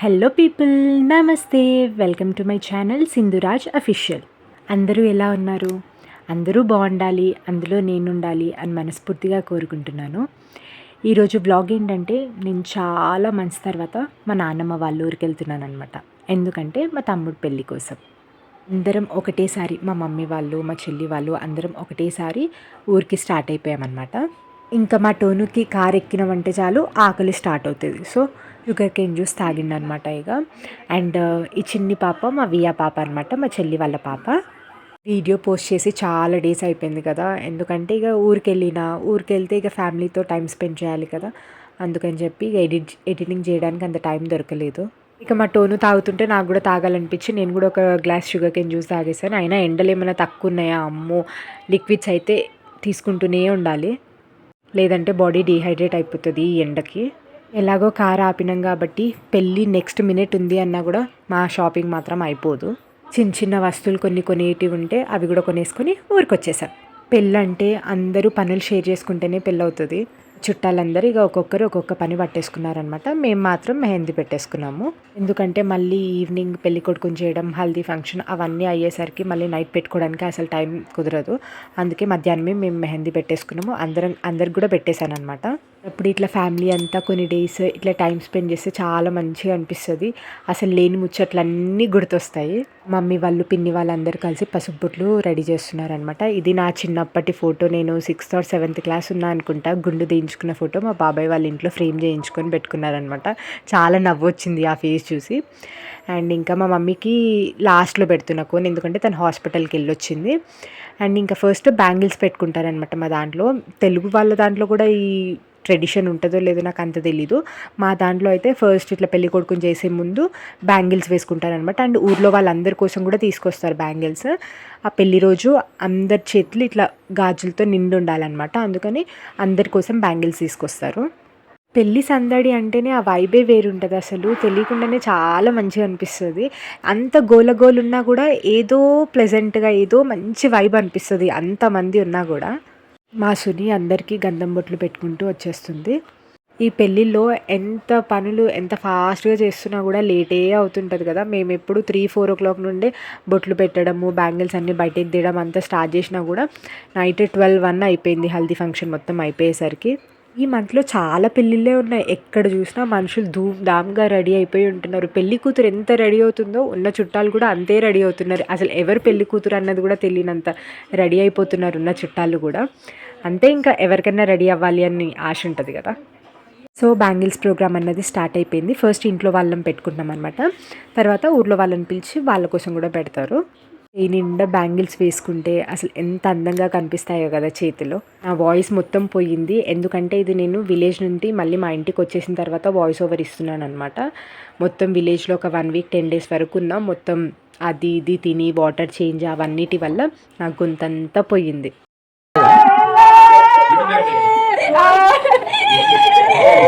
Hello people నమస్తే welcome to my channel Sindhuraj official అందరూ ఎలా ఉన్నారు? అందరూ బాగుండాలి. అందులో నేను ఉండాలి అని మనస్ఫూర్తిగా కోరుకుంటున్నాను. ఈరోజు బ్లాగ్ ఏంటంటే నేను చాలా మంత్స్ తర్వాత మా నాన్నమ్మ వాళ్ళ ఊరికి వెళ్తున్నాను అనమాట ఎందుకంటే మా తమ్ముడు పెళ్ళి కోసం. అందరం ఒకటేసారి మా మమ్మీ వాళ్ళు మా చెల్లి వాళ్ళు అందరం ఒకటేసారి ఊరికి స్టార్ట్ అయిపోయామన్నమాట. ఇంకా మా టోనుకి కారు ఎక్కినామంటే చాలు ఆకలి స్టార్ట్ అవుతుంది. సో షుగర్ కేన్ జ్యూస్ తాగిండనమాట ఇక అండ్ ఈ చిన్ని పాప మా వియా పాప అనమాట మా చెల్లి వాళ్ళ పాప. వీడియో పోస్ట్ చేసి చాలా డేస్ అయిపోయింది కదా. ఎందుకంటే ఇక ఊరికెళ్ళినా ఊరికెళ్తే ఇక ఫ్యామిలీతో టైం స్పెండ్ చేయాలి కదా. అందుకని చెప్పి ఇక ఎడిట్ ఎడిటింగ్ చేయడానికి అంత టైం దొరకలేదు. ఇక మా టోను తాగుతుంటే నాకు కూడా తాగాలనిపించి నేను కూడా ఒక గ్లాస్ షుగర్ కేన్ జ్యూస్ తాగేసాను. అయినా ఎండలు ఏమైనా తక్కువ ఉన్నాయా? అమ్మో! లిక్విడ్స్ అయితే తీసుకుంటూనే ఉండాలి. లేదంటే బాడీ డీహైడ్రేట్ అయిపోతుంది ఈ ఎండకి. ఎలాగో కార్ ఆపినాం కాబట్టి పెళ్ళి నెక్స్ట్ మినిట్ ఉంది అన్నా కూడా మా షాపింగ్ మాత్రం అయిపోదు. చిన్న చిన్న వస్తువులు కొన్ని కొనేటివి ఉంటే అవి కూడా కొనేసుకొని ఊరికి వచ్చేసాం పెళ్ళంటే అందరూ పనులు షేర్ చేసుకుంటేనే పెళ్ళి అవుతుంది చుట్టాలందరూ ఇక ఒక్కొక్కరు ఒక్కొక్క పని పట్టేసుకున్నారనమాట మేము మాత్రం మెహందీ పెట్టేసుకున్నాము. ఎందుకంటే మళ్ళీ ఈవినింగ్ పెళ్ళి కొడుకుని చేయడం హల్దీ ఫంక్షన్ అవన్నీ అయ్యేసరికి మళ్ళీ నైట్ పెట్టుకోవడానికి అసలు టైం కుదరదు. అందుకే మధ్యాహ్నమే మేము మెహందీ పెట్టేసుకున్నాము. అందరం అందరికి కూడా పెట్టేశాను అనమాట అప్పుడు ఇట్లా ఫ్యామిలీ అంతా కొన్ని డేస్ ఇట్లా టైం స్పెండ్ చేస్తే చాలా మంచిగా అనిపిస్తుంది. అసలు లేని ముచ్చట్లన్నీ గుర్తొస్తాయి. మమ్మీ వాళ్ళు పిన్ని వాళ్ళందరూ కలిసి పసుపు బుట్లు రెడీ చేస్తున్నారనమాట ఇది నా చిన్నప్పటి ఫోటో. నేను సిక్స్త్ ఆర్ సెవెంత్ క్లాస్ ఉన్నా అనుకుంటా. గుండు దించుకున్న ఫోటో మా బాబాయ్ వాళ్ళ ఇంట్లో ఫ్రేమ్ చేయించుకొని పెట్టుకున్నారనమాట చాలా నవ్వు వచ్చింది ఆ ఫేస్ చూసి. అండ్ ఇంకా మా మమ్మీకి లాస్ట్లో పెడుతున్నా కోన్ ఎందుకంటే తను హాస్పిటల్కి వెళ్ళొచ్చింది. అండ్ ఇంకా ఫస్ట్ బ్యాంగిల్స్ పెట్టుకుంటారనమాట మా దాంట్లో. తెలుగు వాళ్ళ దాంట్లో కూడా ఈ ట్రెడిషన్ ఉంటుందో లేదో నాకు అంత తెలీదు. మా దాంట్లో అయితే ఫస్ట్ ఇట్లా పెళ్ళి కొడుకుని చేసే ముందు బ్యాంగిల్స్ వేసుకుంటారనమాట అండ్ ఊర్లో వాళ్ళందరి కోసం కూడా తీసుకొస్తారు బ్యాంగిల్స్. ఆ పెళ్ళి రోజు అందరి చేతులు ఇట్లా గాజులతో నిండి ఉండాలన్నమాట. అందుకని అందరి కోసం బ్యాంగిల్స్ తీసుకొస్తారు. పెళ్ళి సందడి అంటేనే ఆ వైబే వేరుంటుంది అసలు. తెలియకుండానే చాలా మంచిగా అనిపిస్తుంది. అంత గోల గోలు ఉన్నా కూడా ఏదో ప్లెజెంట్గా ఏదో మంచి వైబ్ అనిపిస్తుంది అంతమంది ఉన్నా కూడా. మా సుని అందరికీ గంధం బొట్లు పెట్టుకుంటూ వచ్చేస్తుంది. ఈ పెళ్ళిలో ఎంత పనులు ఎంత ఫాస్ట్గా చేస్తున్నా కూడా లేటే అవుతుంటుంది కదా. మేము ఎప్పుడు త్రీ ఫోర్ ఓ క్లాక్ నుండి బొట్లు పెట్టడము బ్యాంగిల్స్ అన్నీ బయటకు తీయడం అంతా స్టార్ట్ చేసినా కూడా నైట్ ట్వెల్వ్ వన్ అయిపోయింది హల్దీ ఫంక్షన్ మొత్తం అయిపోయేసరికి. ఈ మంత్లో చాలా పెళ్ళిళ్ళే ఉన్నాయి. ఎక్కడ చూసినా మనుషులు ధూమ్ ధామ్గా రెడీ అయిపోయి ఉంటున్నారు. పెళ్ళి కూతురు ఎంత రెడీ అవుతుందో ఉన్న చుట్టాలు కూడా అంతే రెడీ అవుతున్నారు. అసలు ఎవరు పెళ్ళి కూతురు అన్నది కూడా తెలియనంత రెడీ అయిపోతున్నారు ఉన్న చుట్టాలు కూడా. అంతే ఇంకా ఎవరికైనా రెడీ అవ్వాలి అని ఆశ ఉంటుంది కదా. సో బ్యాంగిల్స్ ప్రోగ్రామ్ అన్నది స్టార్ట్ అయిపోయింది. ఫస్ట్ ఇంట్లో వాళ్ళని పెట్టుకుంటున్నాం అనమాట తర్వాత ఊర్లో వాళ్ళని పిలిచి వాళ్ళ కోసం కూడా పెడతారు. ఈ నిండా బ్యాంగిల్స్ వేసుకుంటే అసలు ఎంత అందంగా కనిపిస్తాయో కదా చేతిలో. నా వాయిస్ మొత్తం పోయింది. ఎందుకంటే ఇది నేను విలేజ్ నుండి మళ్ళీ మా ఇంటికి వచ్చేసిన తర్వాత వాయిస్ ఓవర్ ఇస్తున్నాను అనమాట మొత్తం విలేజ్లో ఒక వన్ వీక్ టెన్ డేస్ వరకు ఉన్నా. మొత్తం అది ఇది తిని వాటర్ చేంజ్ అవన్నిటి వల్ల నాకు గొంతంతా పోయింది.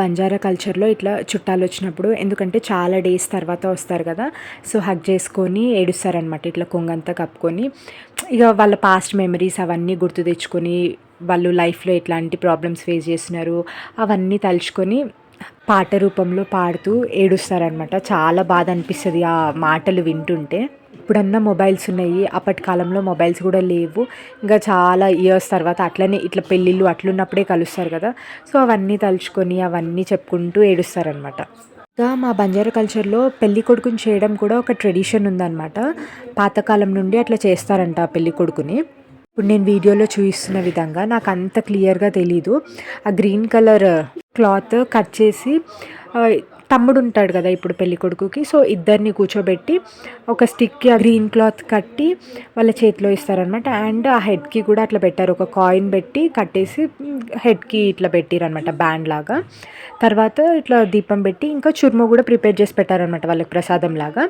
బంజారా కల్చర్లో ఇట్లా చుట్టాలు వచ్చినప్పుడు ఎందుకంటే చాలా డేస్ తర్వాత వస్తారు కదా సో హగ్ చేసుకొని ఏడుస్తారనమాట ఇట్లా కొంగంతా కప్పుకొని. ఇక వాళ్ళ పాస్ట్ మెమరీస్ అవన్నీ గుర్తు తెచ్చుకొని వాళ్ళు లైఫ్లో ఎట్లాంటి ప్రాబ్లమ్స్ ఫేస్ చేస్తున్నారు అవన్నీ తలుచుకొని పాట రూపంలో పాడుతూ ఏడుస్తారనమాట చాలా బాధ అనిపిస్తుంది ఆ మాటలు వింటుంటే. ఇప్పుడన్నా మొబైల్స్ ఉన్నాయి. అప్పటి కాలంలో మొబైల్స్ కూడా లేవు. ఇంకా చాలా ఇయర్స్ తర్వాత అట్లనే ఇట్లా పెళ్ళిళ్ళు అట్లున్నప్పుడే కలుస్తారు కదా. సో అవన్నీ తలుచుకొని అవన్నీ చెప్పుకుంటూ ఏడుస్తారనమాట ఇంకా మా బంజారా కల్చర్లో పెళ్ళి కొడుకుని చేయడం కూడా ఒక ట్రెడిషన్ ఉందన్నమాట. పాతకాలం నుండి అట్లా చేస్తారంట పెళ్ళి కొడుకుని. ఇప్పుడు నేను వీడియోలో చూపిస్తున్న విధంగా నాకు అంత క్లియర్గా తెలీదు. ఆ గ్రీన్ కలర్ క్లాత్ కట్ చేసి తమ్ముడు ఉంటాడు కదా ఇప్పుడు పెళ్ళి కొడుకుకి. సో ఇద్దరిని కూర్చోబెట్టి ఒక స్టిక్కి గ్రీన్ క్లాత్ కట్టి వాళ్ళ చేతిలో ఇస్తారనమాట. అండ్ ఆ హెడ్కి కూడా అట్లా పెట్టారు. ఒక కాయిన్ పెట్టి కట్టేసి హెడ్కి ఇట్లా పెట్టారనమాట బ్యాండ్ లాగా. తర్వాత ఇట్లా దీపం పెట్టి ఇంకా చుర్మ కూడా ప్రిపేర్ చేసి పెట్టారనమాట వాళ్ళకి ప్రసాదం లాగా.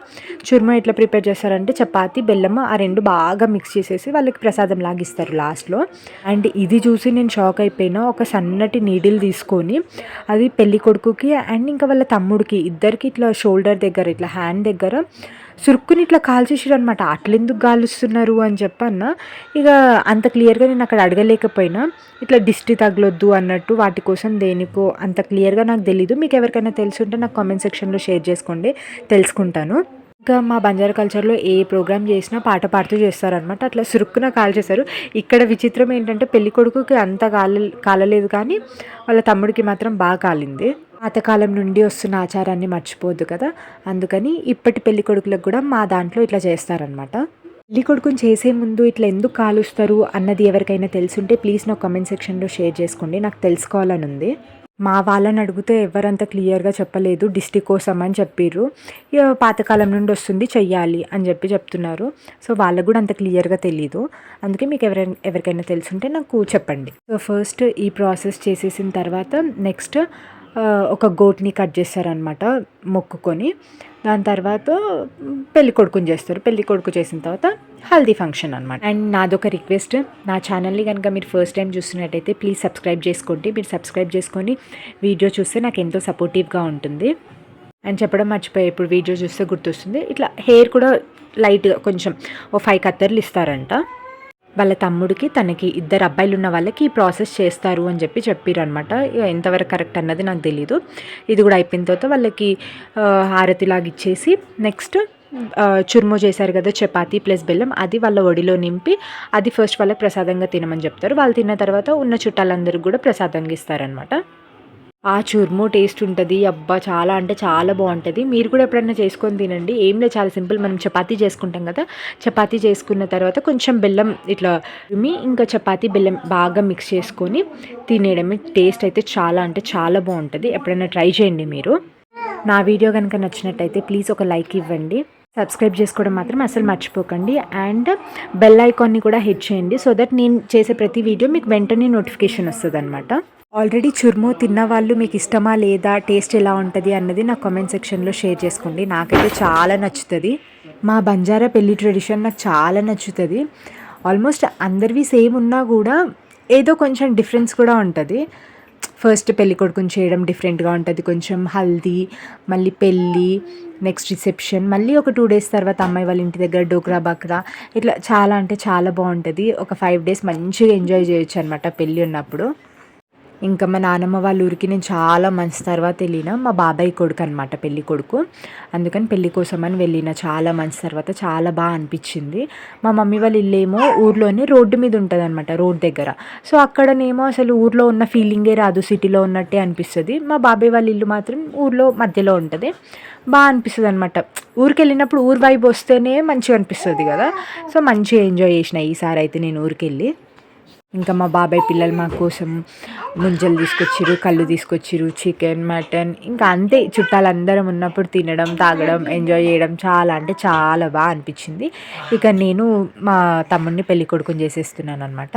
చుర్మ ఎట్లా ప్రిపేర్ చేస్తారంటే చపాతి బెల్లం ఆ రెండు బాగా మిక్స్ చేసేసి వాళ్ళకి ప్రసాదం లాగా ఇస్తారు లాస్ట్లో. అండ్ ఇది చూసి నేను షాక్ అయిపోయినా ఒక సన్నటి నీడిల్ తీసుకొని అది పెళ్ళి కొడుకుకి అండ్ ఇంకా వాళ్ళ తమ్ముడికి ఇద్దరికి ఇట్లా షోల్డర్ దగ్గర ఇట్లా హ్యాండ్ దగ్గర సురుక్కుని ఇట్లా కాల్చేసారు అనమాట అట్లెందుకు కాలుస్తున్నారు అని చెప్పన్న. ఇక అంత క్లియర్గా నేను అక్కడ అడగలేకపోయినా. ఇట్లా దిష్టి తగలొద్దు అన్నట్టు వాటి కోసం దేనికో అంత క్లియర్గా నాకు తెలీదు. మీకు ఎవరికైనా తెలుసుంటే నాకు కామెంట్ సెక్షన్లో షేర్ చేసుకోండి. తెలుసుకుంటాను. ఇంకా మా బంజారా కల్చర్లో ఏ ప్రోగ్రామ్ చేసినా పాట పాడుతూ చేస్తారనమాట అట్లా సురుక్కున కాల్ చేశారు. ఇక్కడ విచిత్రం ఏంటంటే పెళ్ళి కొడుకుకి అంత కాల కాలలేదు కానీ వాళ్ళ తమ్ముడికి మాత్రం బాగా కాలింది. పాతకాలం నుండి వస్తున్న ఆచారాన్ని మర్చిపోద్దు కదా. అందుకని ఇప్పటి పెళ్ళి కొడుకులకు కూడా మా దాంట్లో ఇట్లా చేస్తారనమాట పెళ్ళి కొడుకుని చేసే ముందు ఇట్లా ఎందుకు కాలుస్తారు అన్నది ఎవరికైనా తెలుసుంటే ప్లీజ్ నా కామెంట్ సెక్షన్లో షేర్ చేసుకోండి. నాకు తెలుసుకోవాలని ఉంది. మా వాళ్ళని అడిగితే ఎవరంత క్లియర్గా చెప్పలేదు. డిస్టిక్ కోసం అని చెప్పిర్రు. ఇక పాతకాలం నుండి వస్తుంది చెయ్యాలి అని చెప్పి చెప్తున్నారు. సో వాళ్ళకు కూడా అంత క్లియర్గా తెలీదు. అందుకే మీకు ఎవరైనా ఎవరికైనా తెలుసుంటే నాకు చెప్పండి. సో ఫస్ట్ ఈ ప్రాసెస్ చేసేసిన తర్వాత నెక్స్ట్ ఒక గోట్ని కట్ చేస్తారనమాట మొక్కుకొని. దాని తర్వాత పెళ్ళి కొడుకుని చేస్తారు. పెళ్ళి కొడుకు చేసిన తర్వాత హల్దీ ఫంక్షన్ అనమాట అండ్ నాదొక రిక్వెస్ట్ నా ఛానల్ని కనుక మీరు ఫస్ట్ టైం చూస్తున్నట్టయితే ప్లీజ్ సబ్స్క్రైబ్ చేసుకోండి. మీరు సబ్స్క్రైబ్ చేసుకొని వీడియో చూస్తే నాకు ఎంతో సపోర్టివ్గా ఉంటుంది. అండ్ చెప్పడం మర్చిపోయి ఇప్పుడు వీడియో చూస్తే గుర్తొస్తుంది. ఇట్లా హెయిర్ కూడా లైట్గా కొంచెం ఓ ఫైవ్ కత్తర్లు ఇస్తారంట. వాళ్ళ తమ్ముడికి తనకి ఇద్దరు అబ్బాయిలు ఉన్న వాళ్ళకి ఈ ప్రాసెస్ చేస్తారు అని చెప్పి చెప్పారు అనమాట ఎంతవరకు కరెక్ట్ అన్నది నాకు తెలీదు. ఇది కూడా అయిపోయిన తర్వాత వాళ్ళకి హారతిలాగా ఇచ్చేసి నెక్స్ట్ చుర్ము చేశారు కదా చపాతి ప్లస్ బెల్లం అది వాళ్ళ ఒడిలో నింపి అది ఫస్ట్ వాళ్ళకి ప్రసాదంగా తినమని చెప్తారు. వాళ్ళు తిన్న తర్వాత ఉన్న చుట్టాలందరికీ కూడా ప్రసాదంగా ఇస్తారనమాట ఆ చుర్ము టేస్ట్ ఉంటుంది. అబ్బా చాలా అంటే చాలా బాగుంటుంది. మీరు కూడా ఎప్పుడైనా చేసుకొని తినండి. ఏం లేదు చాలా సింపుల్. మనం చపాతీ చేసుకుంటాం కదా. చపాతీ చేసుకున్న తర్వాత కొంచెం బెల్లం ఇట్లా మీ ఇంకా చపాతీ బెల్లం బాగా మిక్స్ చేసుకొని తినేయడమే. టేస్ట్ అయితే చాలా అంటే చాలా బాగుంటుంది. ఎప్పుడైనా ట్రై చేయండి మీరు. నా వీడియో కనుక నచ్చినట్టయితే ప్లీజ్ ఒక లైక్ ఇవ్వండి. సబ్స్క్రైబ్ చేసుకోవడం మాత్రం అసలు మర్చిపోకండి. అండ్ బెల్ ఐకాన్ని కూడా హిట్ చేయండి. సో దట్ నేను చేసే ప్రతి వీడియో మీకు వెంటనే నోటిఫికేషన్ వస్తుంది అనమాట ఆల్రెడీ చుర్ము తిన్న వాళ్ళు మీకు ఇష్టమా లేదా టేస్ట్ ఎలా ఉంటుంది అన్నది నా కామెంట్ సెక్షన్లో షేర్ చేసుకోండి. నాకైతే చాలా నచ్చుతుంది. మా బంజారా పెళ్ళి ట్రెడిషన్ నాకు చాలా నచ్చుతుంది. ఆల్మోస్ట్ అందరివి సేమ్ ఉన్నా కూడా ఏదో కొంచెం డిఫరెన్స్ కూడా ఉంటుంది. ఫస్ట్ పెళ్ళి కొడుకుని చేయడం డిఫరెంట్గా ఉంటుంది. కొంచెం హల్దీ మళ్ళీ పెళ్ళి నెక్స్ట్ రిసెప్షన్ మళ్ళీ ఒక టూ డేస్ తర్వాత అమ్మాయి వాళ్ళ ఇంటి దగ్గర డోక్రా బక్రా ఇట్లా చాలా అంటే చాలా బాగుంటుంది. ఒక ఫైవ్ డేస్ మంచిగా ఎంజాయ్ చేయొచ్చు అనమాట పెళ్ళి ఉన్నప్పుడు. ఇంకా మా నాన్నమ్మ వాళ్ళ ఊరికి నేను చాలా మంత్స్ తర్వాత వెళ్ళిన. మా బాబాయ్ కొడుకు అనమాట పెళ్ళి కొడుకు. అందుకని పెళ్ళి కోసం అని వెళ్ళిన చాలా మంత్స్ తర్వాత చాలా బాగా అనిపించింది. మా మమ్మీ వాళ్ళ ఇల్లేమో ఊర్లోనే రోడ్డు మీద ఉంటుంది అనమాట రోడ్ దగ్గర. సో అక్కడనేమో అసలు ఊర్లో ఉన్న ఫీలింగే రాదు సిటీలో ఉన్నట్టే అనిపిస్తుంది. మా బాబాయ్ వాళ్ళ ఇల్లు మాత్రం ఊర్లో మధ్యలో ఉంటుంది. బాగా అనిపిస్తుంది అనమాట ఊరికి వెళ్ళినప్పుడు ఊరు వైపు వస్తేనే మంచిగా అనిపిస్తుంది కదా. సో మంచిగా ఎంజాయ్ చేసిన ఈసారి అయితే నేను ఊరికి వెళ్ళి ఇంకా మా బాబాయ్ పిల్లలు మా కోసం ముంజలు తీసుకొచ్చిరు కళ్ళు తీసుకొచ్చిరు చికెన్ మటన్ ఇంకా అంతే. చుట్టాలందరం ఉన్నప్పుడు తినడం తాగడం ఎంజాయ్ చేయడం చాలా అంటే చాలా బాగా అనిపించింది. ఇక నేను మా తమ్ముడిని పెళ్ళి కొడుకుని చేసేస్తున్నాను అనమాట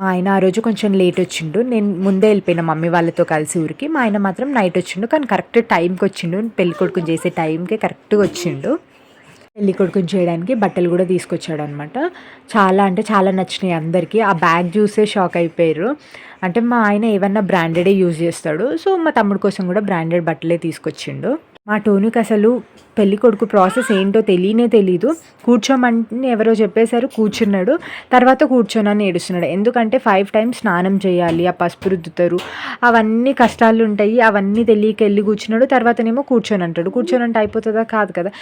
మా ఆయన ఆ రోజు కొంచెం లేట్ వచ్చిండు. నేను ముందే వెళ్ళిపోయిన మమ్మీ వాళ్ళతో కలిసి ఊరికి. మా ఆయన మాత్రం నైట్ వచ్చిండు కానీ కరెక్ట్ టైంకి వచ్చిండు. పెళ్ళి కొడుకుని చేసే టైంకి కరెక్ట్గా వచ్చిండు. పెళ్ళి కొడుకుని చేయడానికి బట్టలు కూడా తీసుకొచ్చాడు అనమాట చాలా అంటే చాలా నచ్చినాయి అందరికీ. ఆ బ్యాగ్ చూసే షాక్ అయిపోయారు. అంటే మా ఆయన ఏమన్నా బ్రాండెడే యూజ్ చేస్తాడు. సో మా తమ్ముడు కోసం కూడా బ్రాండెడ్ బట్టలే తీసుకొచ్చిండు. మా టోనుకి అసలు పెళ్ళి కొడుకు ప్రాసెస్ ఏంటో తెలియనే తెలీదు. కూర్చోమంటే ఎవరో చెప్పేశారు కూర్చున్నాడు. తర్వాత కూర్చోనని ఏడుస్తున్నాడు. ఎందుకంటే ఫైవ్ టైమ్స్ స్నానం చేయాలి ఆ పసుపు రుద్దుతారు. అవన్నీ కష్టాలు ఉంటాయి అవన్నీ తెలియక వెళ్ళి కూర్చున్నాడు. తర్వాతనేమో కూర్చొని అంటాడు కూర్చొని అంటే అయిపోతుందా? కాదు కదా.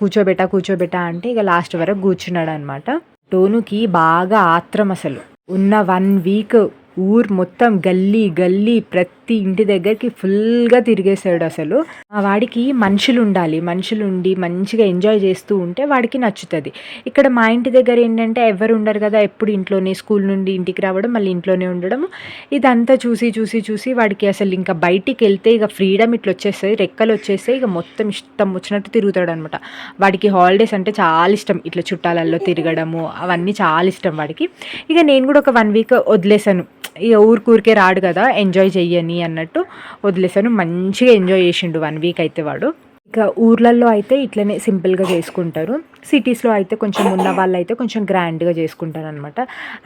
కూర్చోబెట్టా కూర్చోబెట్టా అంటే ఇక లాస్ట్ వరకు కూర్చున్నాడు అనమాట టోనుకి బాగా ఆత్రం అసలు. ఉన్న వన్ వీక్ ఊరు మొత్తం గల్లీ గల్లీ ప్రతి ప్రతి ఇంటి దగ్గరికి ఫుల్గా తిరిగేశాడు అసలు. ఆ వాడికి మనుషులు ఉండాలి మనుషులు ఉండి మంచిగా ఎంజాయ్ చేస్తూ ఉంటే వాడికి నచ్చుతుంది. ఇక్కడ మా ఇంటి దగ్గర ఏంటంటే ఎవరు ఉండరు కదా ఎప్పుడు ఇంట్లోనే స్కూల్ నుండి ఇంటికి రావడం మళ్ళీ ఇంట్లోనే ఉండడం ఇదంతా చూసి చూసి చూసి వాడికి అసలు ఇంకా బయటికి వెళ్తే ఇక ఫ్రీడమ్ ఇట్లా వచ్చేస్తాయి రెక్కలు వచ్చేస్తే ఇక మొత్తం ఇష్టం వచ్చినట్టు తిరుగుతాడు అనమాట వాడికి హాలిడేస్ అంటే చాలా ఇష్టం. ఇట్లా చుట్టాలల్లో తిరగడము అవన్నీ చాలా ఇష్టం వాడికి. ఇక నేను కూడా ఒక వన్ వీక్ వదిలేసాను ఇక ఊరికూరికే రాడు కదా ఎంజాయ్ చెయ్యని అన్నట్టు వదిలేసాను మంచిగా ఎంజాయ్ చేసిండు వన్ వీక్ అయితే వాడు. ఇక ఊర్లలో అయితే ఇట్లనే సింపుల్గా చేసుకుంటారు. సిటీస్లో అయితే కొంచెం ఉన్న వాళ్ళు అయితే కొంచెం గ్రాండ్గా చేసుకుంటారు అనమాట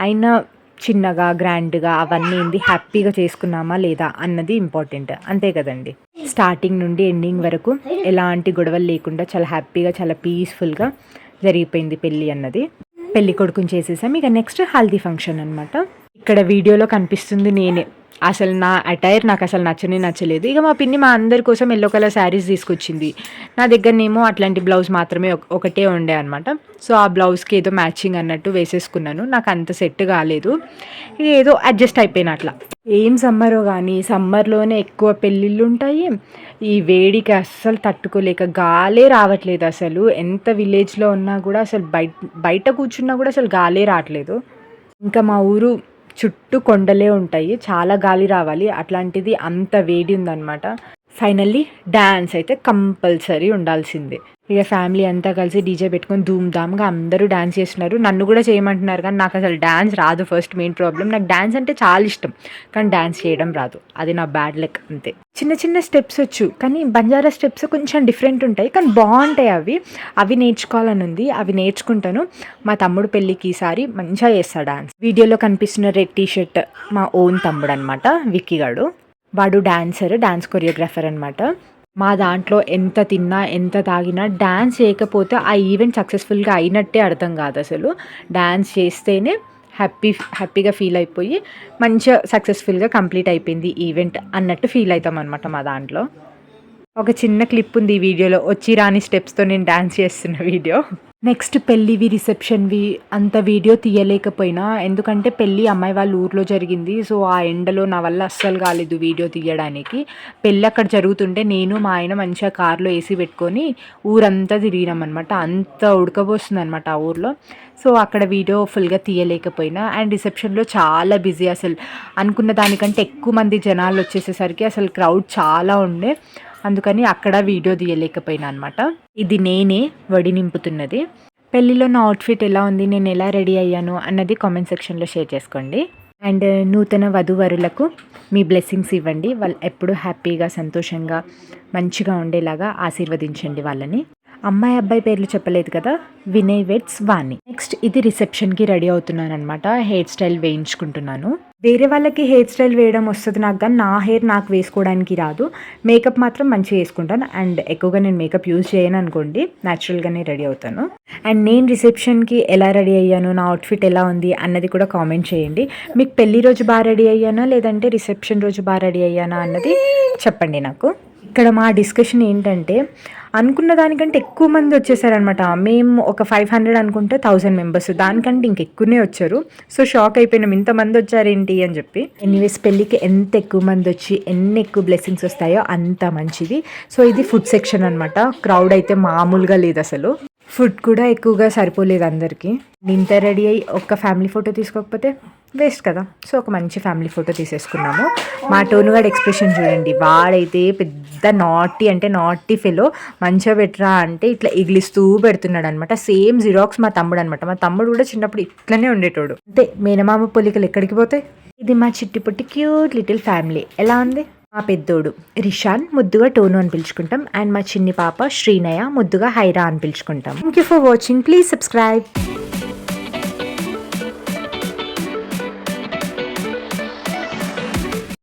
అయినా చిన్నగా గ్రాండ్గా అవన్నీ ఏంది హ్యాపీగా చేసుకున్నామా లేదా అన్నది ఇంపార్టెంట్ అంతే కదండి. స్టార్టింగ్ నుండి ఎండింగ్ వరకు ఎలాంటి గొడవలు లేకుండా చాలా హ్యాపీగా చాలా పీస్ఫుల్గా జరిగిపోయింది పెళ్ళి అన్నది. పెళ్ళి కొడుకుని చేసేసాం. ఇక నెక్స్ట్ హల్దీ ఫంక్షన్ అనమాట ఇక్కడ వీడియోలో కనిపిస్తుంది నేనే. అసలు నా అటైర్ నాకు అసలు నచ్చనే నచ్చలేదు. ఇక మా పిన్ని మా అందరి కోసం ఎల్లో కలర్ శారీస్ తీసుకొచ్చింది. నా దగ్గరనేమో అట్లాంటి బ్లౌజ్ మాత్రమే ఒక- ఒకటే ఉండే అనమాట సో ఆ బ్లౌజ్కి ఏదో మ్యాచింగ్ అన్నట్టు వేసేసుకున్నాను. నాకు అంత సెట్ కాలేదు. ఇక ఏదో అడ్జస్ట్ అయిపోయిన అట్లా ఏం సమ్మరో కానీ సమ్మర్లోనే ఎక్కువ పెళ్ళిళ్ళు ఉంటాయి ఈ వేడికి అస్సలు తట్టుకోలేక గాలే రావట్లేదు అసలు. ఎంత విలేజ్లో ఉన్నా కూడా అసలు బయట బయట కూర్చున్నా కూడా అసలు గాలే రావట్లేదు. ఇంకా మా ఊరు చుట్టూ కొండలే ఉంటాయి. చాలా గాలి రావాలి. అట్లాంటిది అంత వేడి ఉందన్నమాట. ఫైనల్లీ డ్యాన్స్ అయితే కంపల్సరీ ఉండాల్సిందే. ఇక ఫ్యామిలీ అంతా కలిసి డీజే పెట్టుకొని ధూమ్ ధామ్గా అందరూ డ్యాన్స్ చేస్తున్నారు. నన్ను కూడా చేయమంటున్నారు కానీ నాకు అసలు డ్యాన్స్ రాదు ఫస్ట్ మెయిన్ ప్రాబ్లం నాకు డ్యాన్స్ అంటే చాలా ఇష్టం కానీ డ్యాన్స్ చేయడం రాదు. అది నా బ్యాడ్ లెక్ అంతే. చిన్న చిన్న స్టెప్స్ వచ్చు కానీ బంజారా స్టెప్స్ కొంచెం డిఫరెంట్ ఉంటాయి. కానీ బాగుంటాయి అవి. అవి నేర్చుకోవాలని ఉంది అవి నేర్చుకుంటాను. మా తమ్ముడు పెళ్ళికి ఈసారి మంచిగా చేస్తాడు డాన్స్ వీడియోలో కనిపిస్తున్న రెడ్ టీ షర్ట్ మా ఓన్ తమ్ముడు అనమాట విక్కీగాడు వాడు డాన్సర్ డాన్స్ కొరియోగ్రాఫర్ అనమాట మా దాంట్లో ఎంత తిన్నా ఎంత తాగినా డ్యాన్స్ చేయకపోతే ఆ ఈవెంట్ సక్సెస్ఫుల్గా అయినట్టే అర్థం కాదు అసలు. డ్యాన్స్ చేస్తేనే హ్యాపీ హ్యాపీగా ఫీల్ అయిపోయి మంచిగా సక్సెస్ఫుల్గా కంప్లీట్ అయిపోయింది ఈవెంట్ అన్నట్టు ఫీల్ అవుతాం అనమాట మా దాంట్లో. ఒక చిన్న క్లిప్ ఉంది ఈ వీడియోలో. వచ్చి రాని స్టెప్స్తో నేను డ్యాన్స్ చేస్తున్న వీడియో. నెక్స్ట్ పెళ్ళివి రిసెప్షన్వి అంత వీడియో తీయలేకపోయినా. ఎందుకంటే పెళ్ళి అమ్మాయి వాళ్ళ ఊర్లో జరిగింది. సో ఆ ఎండలో నా వల్ల అస్సలు కాలేదు వీడియో తీయడానికి. పెళ్ళి అక్కడ జరుగుతుంటే నేను మా ఆయన మంచిగా కార్లో ఏసీ పెట్టుకొని ఊరంతా తిరిగినాం అనమాట అంత ఉడకబోస్తుంది అనమాట ఆ ఊర్లో. సో అక్కడ వీడియో ఫుల్గా తీయలేకపోయినా. అండ్ రిసెప్షన్లో చాలా బిజీ అసలు. అనుకున్న దానికంటే ఎక్కువ మంది జనాలు వచ్చేసేసరికి అసలు క్రౌడ్ చాలా ఉండే. అందుకని అక్కడ వీడియో తీయలేకపోయినా అనమాట ఇది నేనే వడి నింపుతున్నది. పెళ్ళిలో నా అవుట్ఫిట్ ఎలా ఉంది నేను ఎలా రెడీ అయ్యాను అన్నది కామెంట్ సెక్షన్లో షేర్ చేసుకోండి. అండ్ uh, నూతన వధువరులకు మీ బ్లెస్సింగ్స్ ఇవ్వండి. వాళ్ళు ఎప్పుడూ హ్యాపీగా సంతోషంగా మంచిగా ఉండేలాగా ఆశీర్వదించండి వాళ్ళని. అమ్మాయి అబ్బాయి పేర్లు చెప్పలేదు కదా? వినయ్ వెట్స్ వాణి. నెక్స్ట్ ఇది రిసెప్షన్కి రెడీ అవుతున్నాను అనమాట హెయిర్ స్టైల్ వేయించుకుంటున్నాను. వేరే వాళ్ళకి హెయిర్ స్టైల్ వేయడం వస్తుంది నాకు కానీ నా హెయిర్ నాకు వేసుకోవడానికి రాదు. మేకప్ మాత్రం మంచిగా వేసుకుంటాను. అండ్ ఎక్కువగా నేను మేకప్ యూజ్ చేయను అనుకోండి న్యాచురల్గానే రెడీ అవుతాను. అండ్ నేను రిసెప్షన్కి ఎలా రెడీ అయ్యాను నా అవుట్ఫిట్ ఎలా ఉంది అన్నది కూడా కామెంట్ చేయండి. మీకు పెళ్ళి రోజు బాగా రెడీ అయ్యానా? లేదంటే రిసెప్షన్ రోజు బాగా రెడీ అయ్యానా? అన్నది చెప్పండి నాకు. ఇక్కడ మా డిస్కషన్ ఏంటంటే అనుకున్న దానికంటే ఎక్కువ మంది వచ్చేసారనమాట మేము ఒక ఫైవ్ హండ్రెడ్ అనుకుంటే థౌసండ్ మెంబర్స్ దానికంటే ఇంకెక్కువనే వచ్చారు. సో షాక్ అయిపోయినాం. ఇంతమంది వచ్చారేంటి అని చెప్పి. ఎనీవేస్ పెళ్ళికి ఎంత ఎక్కువ మంది వచ్చి ఎన్ని ఎక్కువ బ్లెస్సింగ్స్ వస్తాయో అంత మంచిది. సో ఇది ఫుడ్ సెక్షన్ అనమాట క్రౌడ్ అయితే మామూలుగా లేదు అసలు. ఫుడ్ కూడా ఎక్కువగా సరిపోలేదు అందరికీ. ఇంత రెడీ అయ్యి ఒక్క ఫ్యామిలీ ఫోటో తీసుకోకపోతే వేస్ట్ కదా. సో ఒక మంచి ఫ్యామిలీ ఫోటో తీసేసుకున్నాము. మా టోనుగాడ్ ఎక్స్ప్రెషన్ చూడండి. వాడైతే పెద్ద నాటి అంటే నాటి ఫెలో మంచిగా పెట్టరా అంటే ఇట్లా ఇగిలిస్తూ పెడుతున్నాడు అనమాట సేమ్ జిరాక్స్ మా తమ్ముడు అనమాట మా తమ్ముడు కూడా చిన్నప్పుడు ఇట్లనే ఉండేటోడు. అంటే మేనమామ పొలికలు ఎక్కడికి పోతాయి? ఇది మా చిట్టి పొట్టి క్యూట్ లిటిల్ ఫ్యామిలీ. ఎలా ఉంది? మా పెద్దోడు రిషాన్ ముద్దుగా టోను అని పిలుచుకుంటాం. అండ్ మా చిన్ని పాప శ్రీనయ ముద్దుగా హైరా అని పిలుచుకుంటాం. Thank you for watching please subscribe